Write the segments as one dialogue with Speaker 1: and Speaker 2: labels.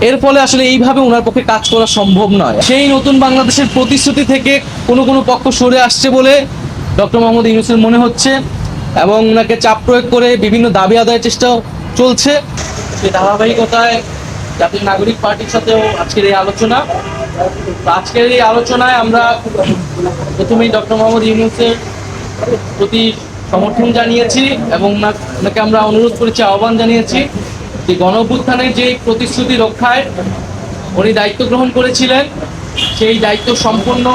Speaker 1: এর ফলে আসলে এইভাবে ওনার পক্ষে কাজ করা সম্ভব নয়। সেই নতুন বাংলাদেশের প্রতিশ্রুতি থেকে কোনো কোনো পক্ষ সরে আসছে বলে ডক্টর মোহাম্মদ ইউনুসের মনে হচ্ছে এবং ওনাকে চাপ প্রয়োগ করে বিভিন্ন দাবি আদায়ের চেষ্টা চলছে। সেই ধারাবাহিকতায় জাতীয় নাগরিক পার্টির সাথেও আজকের এই আলোচনা। আজকের এই আলোচনায় আমরা প্রথমেই ডক্টর মোহাম্মদ ইউনুসের প্রতি সমর্থন জানিয়েছি এবং ওনা- ওনাকে আমরা অনুরোধ করেছি, আহ্বান জানিয়েছি। যে গণ যে প্রতিশ্রুতি রক্ষায় উনি দায়িত্ব গ্রহণ করেছিলেন, সেই দায়িত্ব সম্পন্ন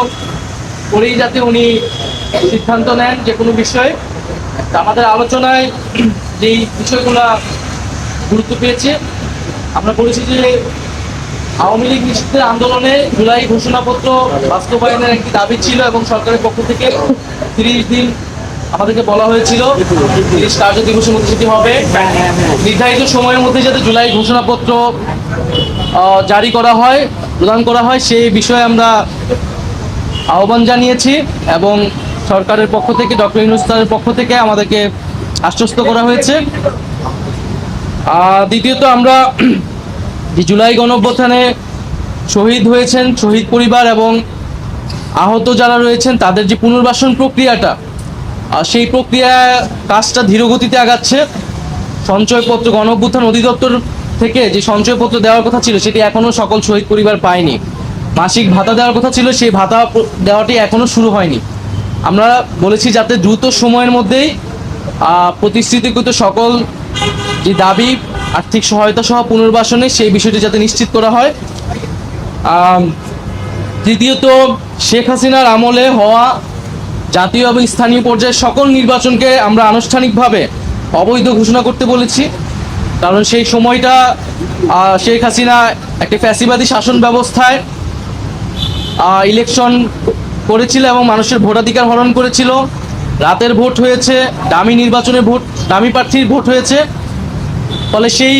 Speaker 1: করেই যাতে উনি সিদ্ধান্ত নেন যে কোনো বিষয়ে। আমাদের আলোচনায় যেই বিষয়গুলো গুরুত্ব পেয়েছে, আমরা বলেছি যে আওয়ামী লীগ নিষিদ্ধের আন্দোলনে জুলাই ঘোষণাপত্র বাস্তবায়নের একটি দাবি ছিল এবং সরকারের পক্ষ থেকে তিরিশ দিন আমাদেরকে বলা হয়েছিল তিরিশ কার্য দিবসের মধ্যে সেটি হবে। নির্ধারিত সময়ের মধ্যে যাতে জুলাই ঘোষণাপত্র জারি করা হয়, প্রদান করা হয় সেই বিষয়ে আমরা আহ্বান জানিয়েছি এবং সরকারের পক্ষ থেকে, ডক্টর ইউনুস পক্ষ থেকে আমাদেরকে আশ্বস্ত করা হয়েছে। দ্বিতীয়ত আমরা যে জুলাই গণঅভ্যুত্থানে শহীদ হয়েছেন, শহীদ পরিবার এবং আহত যারা রয়েছেন, তাদের যে পুনর্বাসন প্রক্রিয়াটা আর সেই প্রক্রিয়া কাজটা ধীরগতিতে আগাচ্ছে। সঞ্চয়পত্র গণ অধিদপ্তর থেকে যে সঞ্চয়পত্র দেওয়ার কথা ছিল, সেটি এখনও সকল শহীদ পরিবার পায়নি। মাসিক ভাতা দেওয়ার কথা ছিল, সেই ভাতা দেওয়াটি এখনও শুরু হয়নি। আমরা বলেছি যাতে দ্রুত সময়ের মধ্যেই প্রতিশ্রুতিকৃত সকল যে দাবি, আর্থিক সহায়তা সহ পুনর্বাসনে সেই বিষয়টি যাতে নিশ্চিত করা হয়। তৃতীয়ত, শেখ হাসিনার আমলে হওয়া জাতীয় এবং স্থানীয় পর্যায়ে সকল নির্বাচনকে আমরা আনুষ্ঠানিকভাবে অবৈধ ঘোষণা করতে বলেছি। কারণ সেই সময়টা শেখ হাসিনা একটি ফ্যাসিবাদী শাসন ব্যবস্থায় ইলেকশন করেছিল এবং মানুষের ভোটাধিকার হরণ করেছিল। রাতের ভোট হয়েছে, দামি নির্বাচনে ভোট, দামি প্রার্থীর ভোট হয়েছে। ফলে সেই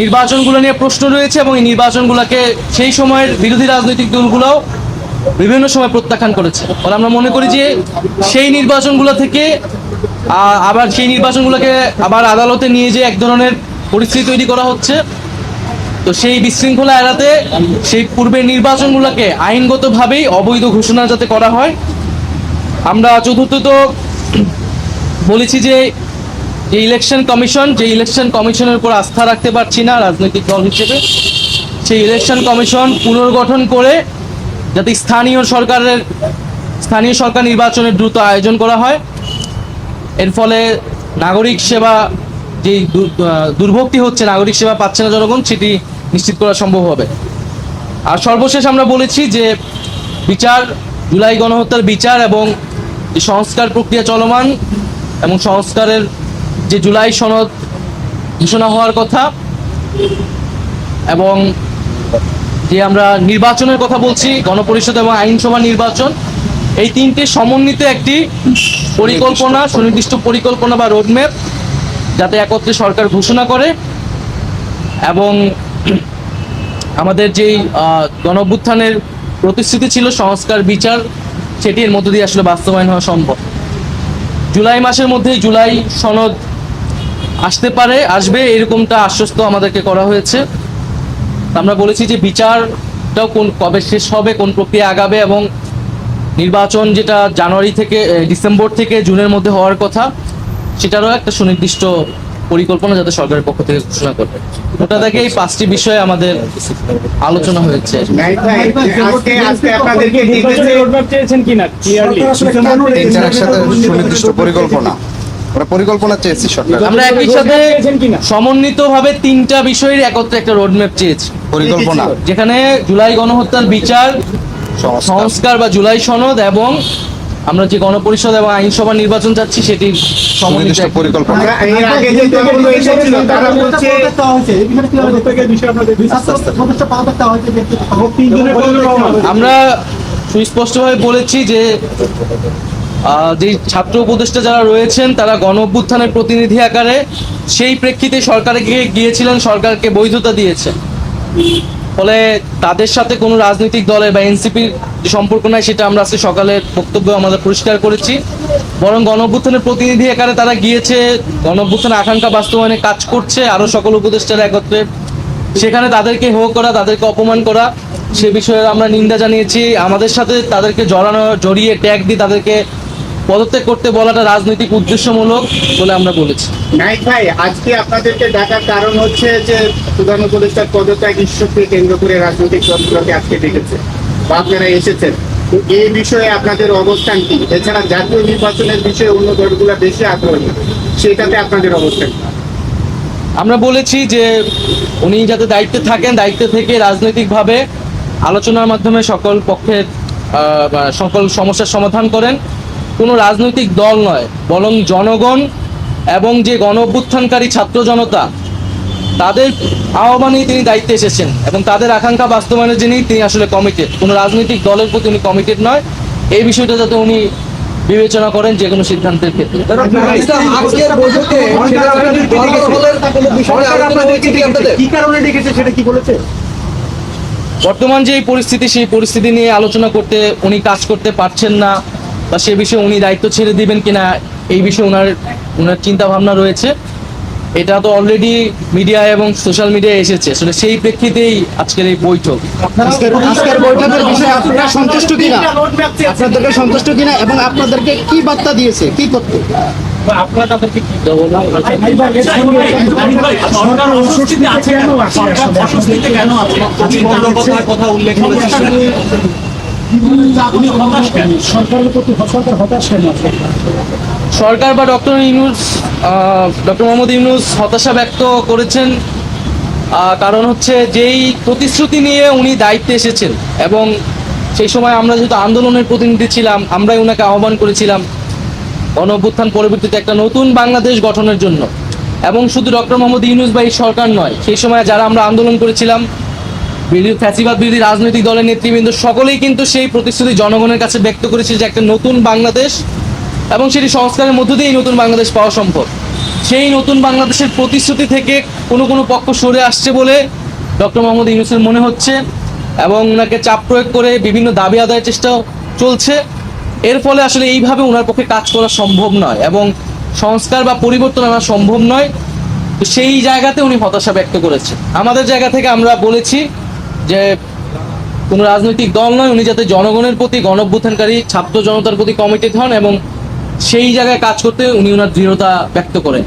Speaker 1: নির্বাচনগুলো নিয়ে প্রশ্ন রয়েছে এবং এই নির্বাচনগুলোকে সেই সময়ের বিরোধী রাজনৈতিক দলগুলোও বিভিন্ন সময় প্রত্যাখ্যান করেছে। ফলে আমরা মনে করি যে সেই নির্বাচনগুলো থেকে আবার সেই নির্বাচনগুলোকে আবার আদালতে নিয়ে যে এক ধরনের পরিস্থিতি তৈরি করা হচ্ছে। তো সেই বিশৃঙ্খলা এড়াতে সেই পূর্বের নির্বাচনগুলোকে আইনগতভাবেই অবৈধ ঘোষণা যাতে করা হয়। আমরা চতুর্থত বলেছি যে যে ইলেকশন কমিশন, যে ইলেকশন কমিশনের উপর আস্থা রাখতে পারছি না রাজনৈতিক দল হিসেবে। সেই ইলেকশন কমিশন পুনর্গঠন করে যাতে স্থানীয় সরকারের, স্থানীয় সরকার নির্বাচনের দ্রুত আয়োজন করা হয়। এর ফলে নাগরিক সেবা যে দুর্ভক্তি হচ্ছে, নাগরিক সেবা পাচ্ছে না জনগণ, সেটি নিশ্চিত করা সম্ভব হবে। আর সর্বশেষ আমরা বলেছি যে, বিচার, জুলাই গণহত্যার বিচার এবং যে সংস্কার প্রক্রিয়া চলমান এবং সংস্কারের যে জুলাই সনদ ঘোষণা হওয়ার কথা এবং যে আমরা নির্বাচনের কথা বলছি, গণপরিষদ এবং আইনসভা নির্বাচন, এই তিনটে সমন্বিত একটি পরিকল্পনা, সুনির্দিষ্ট পরিকল্পনা বা রোডম্যাপ, যাতে একত্রে সরকার ঘোষণা করে এবং আমাদের যেই গণভ্যুত্থানের প্রতিশ্রুতি ছিল সংস্কার, বিচার, সেটি এর মধ্য দিয়ে আসলে বাস্তবায়ন হওয়া সম্ভব। জুলাই মাসের মধ্যেই জুলাই সনদ আসতে পারে, আসবে, এরকমটা আশ্বস্ত আমাদেরকে করা হয়েছে। আমরা বলেছি যে বিচারটাও কোন কবে শেষ হবে কোন প্রক্রিয়া আগাবে এবং নির্বাচন যেটা জানুয়ারি থেকে ডিসেম্বর থেকে জুনের মধ্যে হওয়ার কথা সেটারও একটা সুনির্দিষ্ট পরিকল্পনা যাতে সরকারের পক্ষ থেকে ঘোষণা করবে ওটা থেকে এই পাঁচটি বিষয়ে আমাদের আলোচনা হয়েছে
Speaker 2: সুনির্দিষ্ট পরিকল্পনা আমরা পরিকল্পনা চেয়েছি সরকার।
Speaker 1: আমরা একই সাথে সমন্বিতভাবে তিনটা বিষয়ের একত্রে একটা রোডম্যাপ চেয়েছি।
Speaker 2: পরিকল্পনা।
Speaker 1: যেখানে জুলাই গণহত্যার বিচার
Speaker 2: সংস্কার।
Speaker 1: বা জুলাই সনদ এবং আমরা যে গণপরিষদ এবং আইনসভা নির্বাচন চাচ্ছি সেটি সমন্বিত
Speaker 2: পরিকল্পনা।
Speaker 3: আমরা
Speaker 1: সুস্পষ্টভাবে বলেছি যে যে ছাত্র উপদেষ্টা যারা রয়েছেন, তারা গণ অভ্যুত্থানের প্রতিনিধি আকারে সেই প্রেক্ষিতে সরকারকে গিয়েছিলেন, সরকারকে বৈধতা দিয়েছে। ফলে তাদের সাথে কোনো রাজনৈতিক দলের বা এনসিপির সম্পর্ক নাই, সেটা আমরা আজকে সকালের বক্তব্য আমাদের পরিষ্কার করেছি। বরং গণ অভ্যুত্থানের প্রতিনিধি আকারে তারা গিয়েছে, গণ অভ্যুত্থানের আকাঙ্ক্ষা বাস্তবায়নে কাজ করছে, আরও সকল উপদেষ্টারা একত্রে। সেখানে তাদেরকে হো করা, তাদেরকে অপমান করা, সে বিষয়ে আমরা নিন্দা জানিয়েছি। আমাদের সাথে তাদেরকে জড়ানো, জড়িয়ে ট্যাগ দিয়ে তাদেরকে পদত্যাগ করতে বলাটা রাজনৈতিক উদ্দেশ্যমূলক বলে আমরা বলেছি।
Speaker 3: নাইক ভাই আজকে আপনাদেরকে ডাকার কারণ হচ্ছে যে প্রধান উপদেষ্টার পদত্যাগ ইস্যুকে কেন্দ্র করে রাজনৈতিক দলগুলোকে আজকে ডেকেছে বা আপনারা এসেছেন। এই বিষয়ে আপনাদের অবস্থান কি? এছাড়া জাতীয় নির্বাচনের বিষয়ে অন্য দলগুলো বেশি আগ্রহী সেটাতে আপনাদের অবস্থান কি?
Speaker 1: আমরা বলেছি যে উনি যাতে দায়িত্বে থাকেন দায়িত্বে থেকে রাজনৈতিকভাবে আলোচনার মাধ্যমে সকল পক্ষের সকল সমস্যার সমাধান করেন। কোনো রাজনৈতিক দল নয় বরং জনগণ এবং যে গণ অভ্যুত্থানকারী ছাত্র জনতা তাদের আহ্বানেই তিনি দায়িত্বে এসেছেন এবং তাদের আকাঙ্ক্ষা বাস্তবায়নের জন্যই তিনি আসলে কমিটেড কোনো রাজনৈতিক দলের প্রতি উনি কমিটেড নয়। এই বিষয়টা যাতে উনি বিবেচনা করেন যে কোনো সিদ্ধান্তের ক্ষেত্রে। বর্তমান যে পরিস্থিতি সেই পরিস্থিতি নিয়ে আলোচনা করতে উনি কাজ করতে পারছেন না। বা সে বিষয়ে উনি দায়িত্ব ছেড়ে দিবেন কিনা এই বিষয়ে ওনার ওনার চিন্তা ভাবনা রয়েছে এটা তো অলরেডি মিডিয়া এবং সোশ্যাল মিডিয়ায় এসেছে আসলে সেই প্রেক্ষিতেই আজকের এই বৈঠক
Speaker 4: আজকের বৈঠকের বিষয়ে আপনারা সন্তুষ্ট কিনা আপনাদেরকে সন্তুষ্ট কিনা এবং আপনাদেরকে কি বার্তা দিয়েছে কি করতে
Speaker 5: সরকার অস্বস্তিতে আছে কেন সরকার কেন আছে কথা উল্লেখ কেন
Speaker 6: সরকারের প্রতি সরকার হতাশ কেন
Speaker 1: সরকার বা ডক্টর ইউনুস ডক্টর মোহাম্মদ ইউনুস হতাশা ব্যক্ত করেছেন। কারণ হচ্ছে যেই প্রতিশ্রুতি নিয়ে উনি দায়িত্বে এসেছেন এবং সেই সময় আমরা যেহেতু আন্দোলনের প্রতিনিধি ছিলাম আমরাই ওনাকে আহ্বান করেছিলাম গণ অভ্যুত্থান পরবর্তীতে একটা নতুন বাংলাদেশ গঠনের জন্য। এবং শুধু ডক্টর মোহাম্মদ ইউনুস বা এই সরকার নয় সেই সময় যারা আমরা আন্দোলন করেছিলাম বিরোধী ফ্যাসিবাদ বিরোধী রাজনৈতিক দলের নেতৃবৃন্দ সকলেই কিন্তু সেই প্রতিশ্রুতি জনগণের কাছে ব্যক্ত করেছে যে একটা নতুন বাংলাদেশ এবং সেটি সংস্কারের মধ্য দিয়েই নতুন বাংলাদেশ পাওয়া সম্ভব। সেই নতুন বাংলাদেশের প্রতিশ্রুতি থেকে কোনো কোনো পক্ষ সরে আসছে বলে ডক্টর মোহাম্মদ ইউনুসের মনে হচ্ছে এবং ওনাকে চাপ প্রয়োগ করে বিভিন্ন দাবি আদায়ের চেষ্টাও চলছে। এর ফলে আসলে এইভাবে ওনার পক্ষে কাজ করা সম্ভব নয় এবং সংস্কার বা পরিবর্তন আনা সম্ভব নয়। তো সেই জায়গাতে উনি হতাশা ব্যক্ত করেছেন। আমাদের জায়গা থেকে আমরা বলেছি যে কোনো রাজনৈতিক দল নয়, উনি যাতে জনগণের প্রতি গণঅভ্যুত্থানকারী, ছাত্র জনতার প্রতি কমিটেড হন এবং সেই জায়গায় কাজ করতে উনি ওনার দৃঢ়তা ব্যক্ত করেন।